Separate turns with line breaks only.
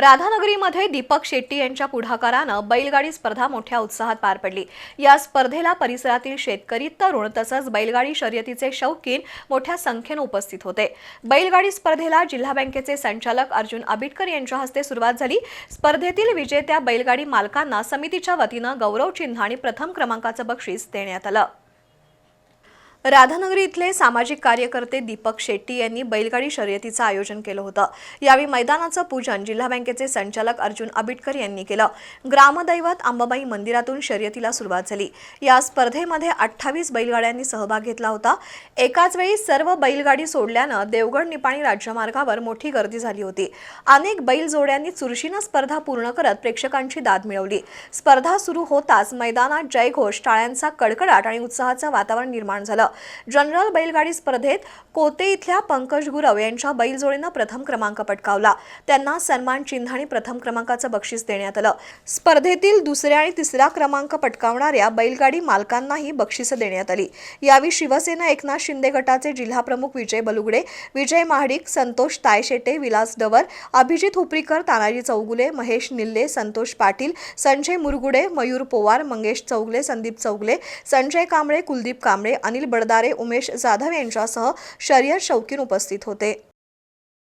राधानगरीमध्ये दीपक शेट्टी यांच्या पुढाकारानं बैलगाडी स्पर्धा मोठ्या उत्साहात पार पडली. या स्पर्धेला परिसरातील शेतकरी तरुण तसंच बैलगाडी शर्यतीचे शौकीन मोठ्या संख्येनं उपस्थित होते. बैलगाडी स्पर्धेला जिल्हा बँकेचे संचालक अर्जुन आबिटकर यांच्या हस्ते सुरुवात झाली. स्पर्धेतील विजेत्या बैलगाडी मालकांना समितीच्या वतीनं गौरव चिन्ह आणि प्रथम क्रमांकाचं बक्षीस देण्यात आलं. राधानगरी इथले सामाजिक कार्यकर्ते दीपक शेट्टी यांनी बैलगाडी शर्यतीचं आयोजन केलं होतं. यावेळी मैदानाचं पूजन जिल्हा बँकेचे संचालक अर्जुन आबिटकर यांनी केलं. ग्रामदैवत अंबाबाई मंदिरातून शर्यतीला सुरुवात झाली. या स्पर्धेमध्ये अठ्ठावीस बैलगाड्यांनी सहभाग घेतला होता. एकाच वेळी सर्व बैलगाडी सोडल्यानं देवगड निपाणी राज्यमार्गावर मोठी गर्दी झाली होती. अनेक बैल जोड्यांनी चुरशीनं स्पर्धा पूर्ण करत प्रेक्षकांची दाद मिळवली. स्पर्धा सुरू होताच मैदानात जयघोष टाळ्यांचा कडकडाट आणि उत्साहाचं वातावरण निर्माण झालं. जनरल बैलगाडी स्पर्धेत कोते इथल्या पंकज गुरव यांच्या बैलजोडीनं प्रथम क्रमांक पटकावला. त्यांना सन्मान चिन्ह आणि प्रथम क्रमांकाचं बक्षीस देण्यात आलं. स्पर्धेतील दुसऱ्या आणि तिसरा क्रमांक पटकावणाऱ्या बैलगाडी मालकांनाही बक्षिसं देण्यात आली. यावेळी शिवसेना एकनाथ शिंदे गटाचे जिल्हाप्रमुख विजय बलुगडे विजय महाडिक संतोष तायशेटे विलास डवर अभिजित हुपरीकर तानाजी चौगुले महेश निल्ले संतोष पाटील संजय मुरगुडे मयूर पोवार मंगेश चौगले संदीप चौगले संजय कांबळे कुलदीप कांबळे अनिल बडदारे उमेश जाधव यांच्यासह शर्यत शौकीन उपस्थित होते.